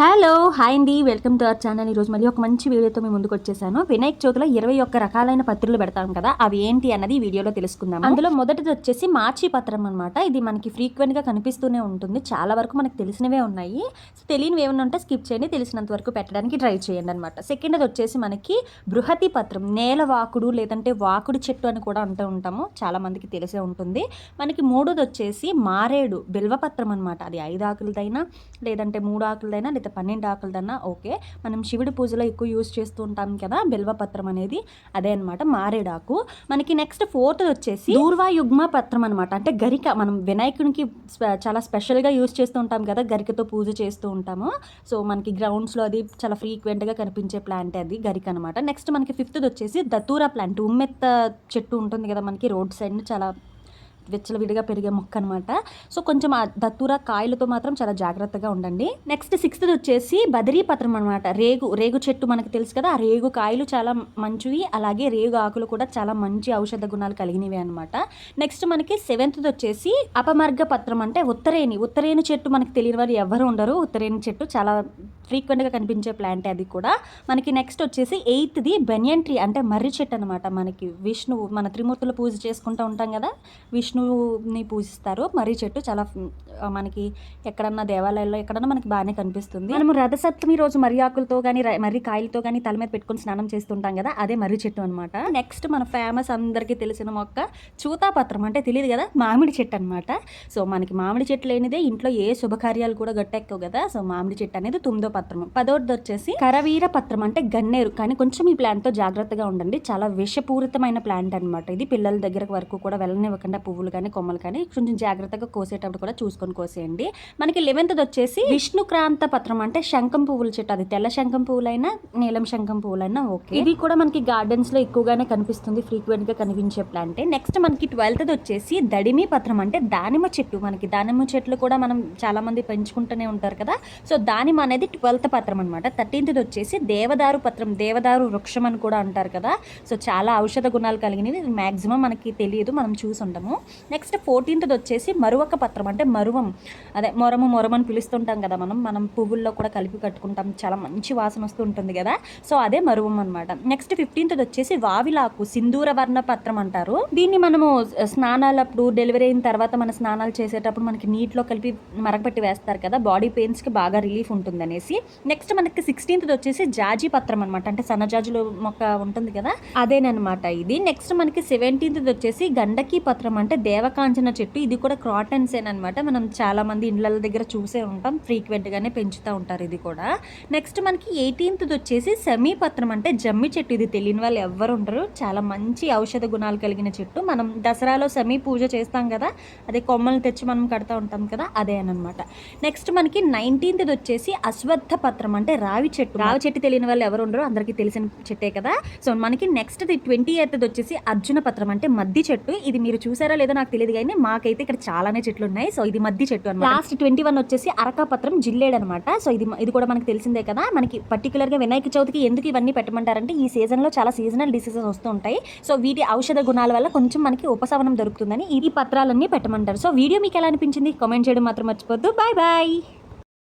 Hello hi అండి. Welcome to our channel ఈరోజు మళ్ళీ ఒక మంచి వీడియోతో మేము ముందుకు వచ్చేసాను. వినాయక చవితిలో ఇరవై ఒక్క రకాలైన పత్రులు పెడతాం కదా అవి ఏంటి అన్నది ఈ వీడియోలో తెలుసుకుందాం అందులో మొదటిది వచ్చేసి మాచి పత్రం అనమాట ఇది మనకి ఫ్రీక్వెంట్గా గా కనిపిస్తూనే ఉంటుంది. చాలా వరకు మనకు తెలిసినవే ఉన్నాయి. సో తెలియనివి ఏమైనా ఉంటే స్కిప్ చేయండి. తెలిసినంత వరకు పెట్టడానికి ట్రై చేయండి అనమాట సెకండ్ వచ్చేసి మనకి బృహతి పత్రం. నేల వాకుడు లేదంటే వాకుడు చెట్టు అని కూడా అంటూ ఉంటాము. చాలా మందికి తెలిసే ఉంటుంది. మనకి మూడోది వచ్చేసి మారేడు బిల్వపత్రం అనమాట అది ఐదు ఆకులదైనా లేదంటే మూడు ఆకులదైనా లేదా పన్నెండు ఆకులదన్నా ఓకే. మనం శివుడి పూజలో ఎక్కువ యూజ్ చేస్తూ ఉంటాం కదా బిల్వపత్రం అనేది అదే అనమాట మారేడాకు. మనకి నెక్స్ట్ ఫోర్త్ వచ్చేసి దూర్వాయుగ్మ పత్రం అనమాట అంటే గరిక మనం వినాయకునికి చాలా స్పెషల్గా యూజ్ చేస్తూ ఉంటాం కదా గరికతో పూజ చేస్తూ ఉంటాము. సో మనకి గ్రౌండ్స్లో అది చాలా ఫ్రీక్వెంట్గా కనిపించే ప్లాంట్ అది గరిక అనమాట నెక్స్ట్ మనకి ఫిఫ్త్ వచ్చేసి దతూరా ప్లాంట్ ఉమ్మెత్త చెట్టు ఉంటుంది కదా మనకి రోడ్ సైడ్ చాలా విచ్చలవిడిగా పెరిగే మొక్క అనమాట సో కొంచెం దత్తూర కాయలతో మాత్రం చాలా జాగ్రత్తగా ఉండండి. నెక్స్ట్ సిక్స్త్ వచ్చేసి బదరీ పత్రం అనమాట. రేగు రేగు చెట్టు మనకు తెలుసు కదా ఆ రేగు కాయలు చాలా మంచివి అలాగే రేగు ఆకులు కూడా చాలా మంచి ఔషధ గుణాలు కలిగినవి అనమాట. నెక్స్ట్ మనకి సెవెంత్ వచ్చేసి అపమర్గ పత్రం అంటే ఉత్తరేణి. ఉత్తరేణి చెట్టు మనకి తెలియని వారు ఎవరు ఉండరు. ఉత్తరేణి చెట్టు చాలా ఫ్రీక్వెంట్గా కనిపించే ప్లాంట్ అది కూడా. మనకి నెక్స్ట్ వచ్చేసి ఎయిత్ది బెనియన్ ట్రీ అంటే మర్రి చెట్టు అనమాట మనకి. విష్ణువు మన త్రిమూర్తులు పూజ చేసుకుంటూ ఉంటాం కదా విష్ణువుని పూజిస్తారు. మర్రి చెట్టు చాలా మనకి ఎక్కడన్నా దేవాలయాల్లో ఎక్కడన్నా మనకి బాగానే కనిపిస్తుంది. మనము రథసప్తమి రోజు మర్రి ఆకులతో కానీ మర్రి కాయలతో కానీ తల మీద పెట్టుకొని స్నానం చేస్తుంటాం కదా అదే మర్రి చెట్టు అనమాట నెక్స్ట్ మన ఫేమస్ అందరికీ తెలిసిన మొక్క చూతాపత్రం. అంటే తెలియదు కదా మామిడి చెట్టు అనమాట సో మనకి మామిడి చెట్టు లేనిదే ఇంట్లో ఏ శుభకార్యాలు కూడా గట్టెక్కవు కదా. సో మామిడి చెట్టు అనేది తొమ్మిదో పత్రం పదోటిది వచ్చేసి కరవీర పత్రం అంటే గన్నేరు. కానీ కొంచెం ఈ plant తో జాగ్రత్తగా ఉండండి. చాలా విషపూరితమైన ప్లాంట్ అనమాట ఇది పిల్లల దగ్గర వరకు కూడా వెళ్ళనివ్వకుండా పువ్వులు కానీ కొమ్మలు కానీ కొంచెం జాగ్రత్తగా కోసేటప్పుడు కూడా చూసుకొని కోసేయండి. మనకి లెవెన్త్ వచ్చేసి విష్ణుక్రాంత పత్రం అంటే శంఖం పువ్వుల చెట్టు. అది తెల్ల శంఖం పువ్వులైనా నీలం శంఖం పువ్వులైనా ఓకే. ఇది కూడా మనకి గార్డెన్స్లో ఎక్కువగానే కనిపిస్తుంది ఫ్రీక్వెంట్గా కనిపించే ప్లాంటే నెక్స్ట్ మనకి ట్వెల్త్ వచ్చేసి దడిమి పత్రం అంటే దానిమ్మ చెట్టు. మనకి దానిమ్మ చెట్లు కూడా మనం చాలా మంది పెంచుకుంటూనే ఉంటారు కదా. సో దానిమ్మ అనేది ట్వెల్త్ పత్రం అనమాట థర్టీన్త్ వచ్చేసి దేవదారు పత్రం దేవదారు వృక్షం అని కూడా అంటారు కదా. సో చాలా ఔషధ గుణాలు కలిగినవి. మ్యాక్సిమం మనకి తెలియదు మనం చూసి ఉంటాము నెక్స్ట్ ఫోర్టీన్త్ వచ్చేసి మరువక పత్రం అంటే మరువం. అదే మొరము మొరం అని పిలుస్తుంటాం కదా మనం మనం పువ్వుల్లో కూడా కలిపి కట్టుకుంటాం చాలా మంచి వాసన వస్తూ ఉంటుంది కదా. సో అదే మరువం అనమాట నెక్స్ట్ ఫిఫ్టీన్త్ది వచ్చేసి వావిలాకు సింధూర వర్ణ పత్రం అంటారు. దీన్ని మనము స్నానాలప్పుడు డెలివరీ అయిన తర్వాత మన స్నానాలు చేసేటప్పుడు మనకి నీటిలో కలిపి మరగపెట్టి వేస్తారు కదా బాడీ పెయిన్స్కి బాగా రిలీఫ్ ఉంటుంది అనేసి నెక్స్ట్ మనకి సిక్స్టీన్త్ వచ్చేసి జాజి పత్రం అనమాట అంటే సన్నజాజులు మొక్క ఉంటుంది కదా అదేనమాట ఇది. నెక్స్ట్ మనకి సెవెంటీన్త్ వచ్చేసి గండకి పత్రం అంటే దేవకాంచన చెట్టు. ఇది కూడా క్రాటన్సేన్ అనమాట మనం చాలా మంది ఇండ్ల దగ్గర చూసే ఉంటాం. ఫ్రీక్వెంట్ గానే పెంచుతూ ఉంటారు ఇది కూడా. నెక్స్ట్ మనకి ఎయిటీన్త్ వచ్చేసి సెమీ పత్రం అంటే జమ్మి చెట్టు. ఇది తెలియని వాళ్ళు ఎవ్వరు ఉండరు. చాలా మంచి ఔషధ గుణాలు కలిగిన చెట్టు. మనం దసరాలో సెమీ పూజ చేస్తాం కదా అదే కొమ్మలు తెచ్చి మనం కడతా ఉంటాం కదా అదే అనమాట నెక్స్ట్ మనకి నైన్టీన్త్ వచ్చేసి అశ్వత్థ పత్రం అంటే రావి చెట్టు. రావి చెట్టు తెలియని వాళ్ళు ఎవరు ఉండరు. అందరికీ తెలిసిన చెట్టే కదా. సో మనకి నెక్స్ట్ ట్వంటీ ఎయిత్ వచ్చేసి అర్జున పత్రం అంటే మద్ది చెట్టు. ఇది మీరు చూసారా నాకు తెలియదు కానీ మాకైతే ఇక్కడ చాలానే చెట్లు ఉన్నాయి సో ఇది మధ్య చెట్టు అనమాట లాస్ట్ ట్వంటీ వన్ వచ్చేసి అరకా పత్రం జిల్లేడు అనమాట సో ఇది ఇది కూడా మనకి తెలిసిందే కదా. మనకి పర్టికులర్గా వినాయక చవితికి ఎందుకు ఇవన్నీ పెట్టమంటారంటే ఈ సీజన్లో చాలా సీజనల్ డిసీజెస్ వస్తూ ఉంటాయి. సో వీటి ఔషధ గుణాల వల్ల కొంచెం మనకి ఉపశమనం దొరుకుతుందని ఈ పత్రాలన్నీ పెట్టమంటారు. సో వీడియో మీకు ఎలా అనిపించింది? కామెంట్ చేయడం మాత్రం మర్చిపోద్దు. Bye bye